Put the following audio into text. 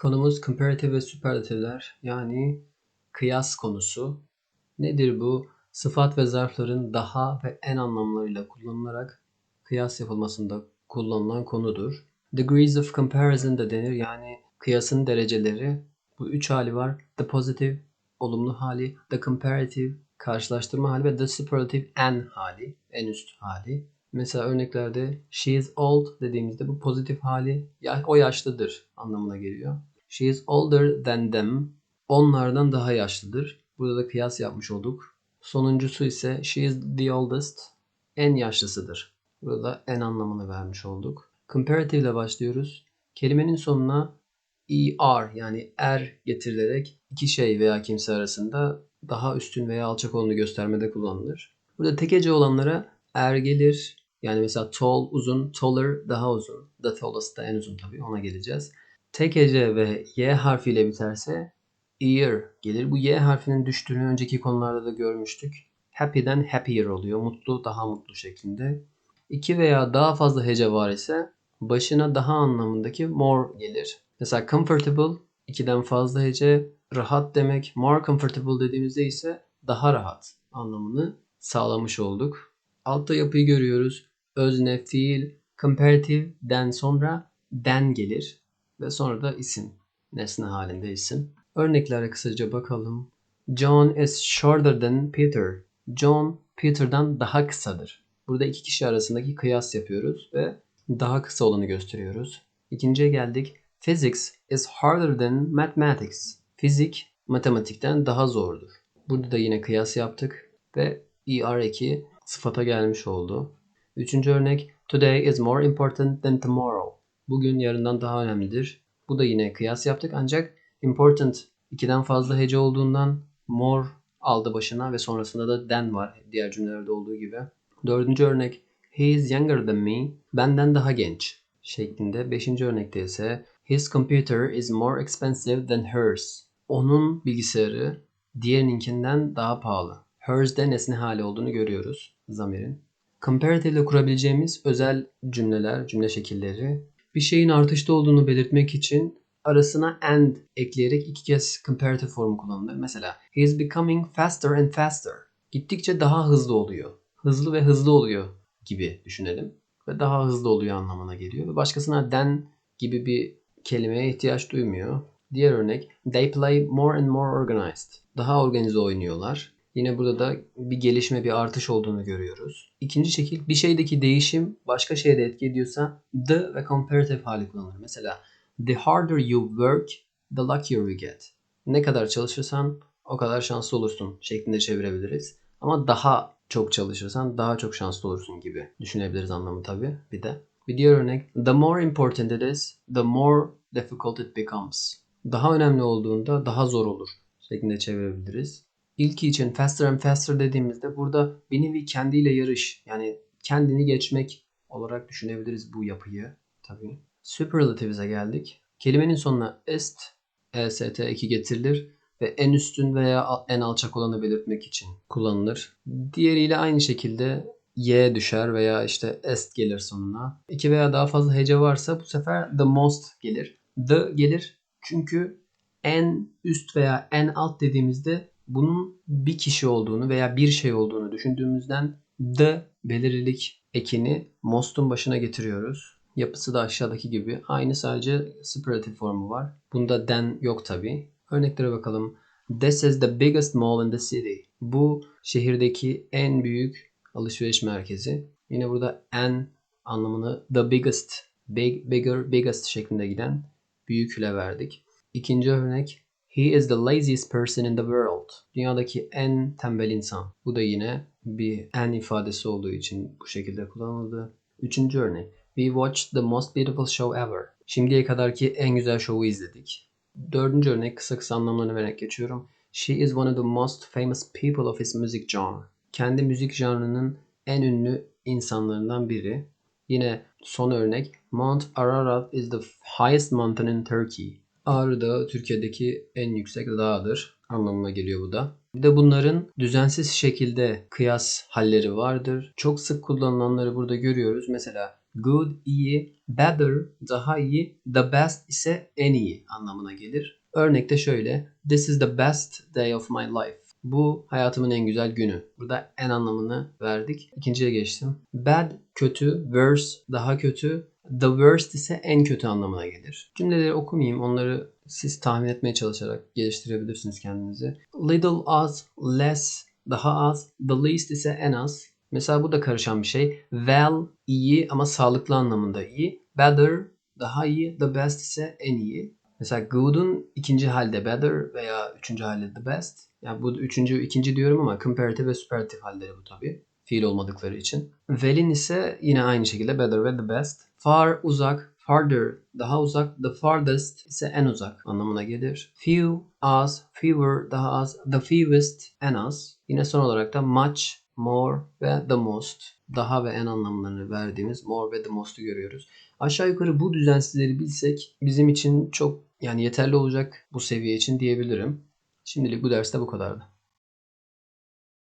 Konumuz comparative ve superlative'ler yani kıyas konusu. Nedir bu? Sıfat ve zarfların daha ve en anlamlarıyla kullanılarak kıyas yapılmasında kullanılan konudur. Degrees of comparison da denir yani kıyasın dereceleri. Bu üç hali var. The positive, olumlu hali, the comparative, karşılaştırma hali ve the superlative en hali, en üst hali. Mesela örneklerde she is old dediğimizde bu pozitif hali o yaşlıdır anlamına geliyor. She is older than them. Onlardan daha yaşlıdır. Burada da kıyas yapmış olduk. Sonuncusu ise she is the oldest. En yaşlısıdır. Burada en anlamını vermiş olduk. Comparative ile başlıyoruz. Kelimenin sonuna er yani er getirilerek iki şey veya kimse arasında daha üstün veya alçak olduğunu göstermede kullanılır. Burada tek hece olanlara er gelir. Yani mesela tall uzun, taller daha uzun. The tallest da en uzun tabii ona geleceğiz. Tek hece ve y harfiyle biterse ear gelir. Bu y harfinin düştüğünü önceki konularda da görmüştük. Happy'den happier oluyor. Mutlu daha mutlu şeklinde. İki veya daha fazla hece var ise başına daha anlamındaki more gelir. Mesela comfortable ikiden fazla hece rahat demek. More comfortable dediğimizde ise daha rahat anlamını sağlamış olduk. Altta yapıyı görüyoruz. Özne, fiil, comparative'den sonra den gelir ve sonra da isim. Nesne halinde isim. Örneklere kısaca bakalım. John is shorter than Peter. John Peter'dan daha kısadır. Burada iki kişi arasındaki kıyas yapıyoruz ve daha kısa olanı gösteriyoruz. İkinciye geldik. Physics is harder than mathematics. Fizik matematikten daha zordur. Burada da yine kıyas yaptık ve er eki sıfata gelmiş oldu. Üçüncü örnek Today is more important than tomorrow. Bugün yarından daha önemlidir. Bu da yine kıyas yaptık ancak important ikiden fazla hece olduğundan more aldı başına ve sonrasında da than var diğer cümlelerde olduğu gibi. Dördüncü örnek He is younger than me. Benden daha genç şeklinde. Beşinci örnekte ise His computer is more expensive than hers. Onun bilgisayarı diğerininkinden daha pahalı. Hers de nesne hali olduğunu görüyoruz zamirin. Comparative ile kurabileceğimiz özel cümleler, cümle şekilleri bir şeyin artışta olduğunu belirtmek için arasına and ekleyerek iki kez comparative formu kullanılır. Mesela he is becoming faster and faster. Gittikçe daha hızlı oluyor. Hızlı ve hızlı oluyor gibi düşünelim. Ve daha hızlı oluyor anlamına geliyor. Ve başkasına than gibi bir kelimeye ihtiyaç duymuyor. Diğer örnek they play more and more organized. Daha organize oynuyorlar. Yine burada da bir gelişme, bir artış olduğunu görüyoruz. İkinci şekil bir şeydeki değişim başka şeyde etki ediyorsa the ve comparative hali kullanılır. Mesela the harder you work, the luckier you get. Ne kadar çalışırsan o kadar şanslı olursun şeklinde çevirebiliriz. Ama daha çok çalışırsan daha çok şanslı olursun gibi düşünebiliriz anlamı tabii bir de. Bir diğer örnek the more important it is, the more difficult it becomes. Daha önemli olduğunda daha zor olur şeklinde çevirebiliriz. İlki için faster and faster dediğimizde burada bir nevi kendiyle yarış yani kendini geçmek olarak düşünebiliriz bu yapıyı tabii. Superlative'e geldik. Kelimenin sonuna est, est eki getirilir ve en üstün veya en alçak olanı belirtmek için kullanılır. Diğeriyle aynı şekilde y düşer veya işte est gelir sonuna. İki veya daha fazla hece varsa bu sefer the most gelir. The gelir çünkü en üst veya en alt dediğimizde bunun bir kişi olduğunu veya bir şey olduğunu düşündüğümüzden the belirlilik ekini most'un başına getiriyoruz. Yapısı da aşağıdaki gibi. Aynı sadece superlative formu var. Bunda den yok tabi. Örneklere bakalım. This is the biggest mall in the city. Bu şehirdeki en büyük alışveriş merkezi. Yine burada en anlamını the biggest, big, bigger, biggest şeklinde giden büyükle verdik. İkinci örnek He is the laziest person in the world. Dünyadaki en tembel insan. Bu da yine bir en ifadesi olduğu için bu şekilde kullanıldı. Üçüncü örnek. We watched the most beautiful show ever. Şimdiye kadarki en güzel şovu izledik. Dördüncü örnek kısa kısa anlamlarını vererek geçiyorum. She is one of the most famous people of his music genre. Kendi müzik janrının en ünlü insanlarından biri. Yine son örnek. Mount Ararat is the highest mountain in Turkey. Ağrı Dağı Türkiye'deki en yüksek dağdır anlamına geliyor bu da. Bir de bunların düzensiz şekilde kıyas halleri vardır. Çok sık kullanılanları burada görüyoruz. Mesela Good iyi, better daha iyi, the best ise en iyi anlamına gelir. Örnekte şöyle. This is the best day of my life. Bu hayatımın en güzel günü. Burada en anlamını verdik. İkinciye geçtim. Bad kötü, worse daha kötü, the worst ise en kötü anlamına gelir. Cümleleri okumayayım. Onları siz tahmin etmeye çalışarak geliştirebilirsiniz kendinizi. Little az, less daha az, the least ise en az. Mesela bu da karışan bir şey. Well iyi ama sağlıklı anlamında iyi. Better daha iyi, the best ise en iyi. Mesela good'un ikinci halde better veya üçüncü halde the best. Yani bu üçüncü, ikinci diyorum ama comparative ve superlative halleri bu tabii. Fiil olmadıkları için. Well'in ise yine aynı şekilde better ve the best. Far uzak, farther daha uzak, the farthest ise en uzak anlamına gelir. Few az, fewer daha az, the fewest en az. Yine son olarak da much, more ve the most daha ve en anlamlarını verdiğimiz more ve the most'u görüyoruz. Aşağı yukarı bu düzensizleri bilsek bizim için çok yani yeterli olacak bu seviye için diyebilirim. Şimdilik bu derste bu kadardı.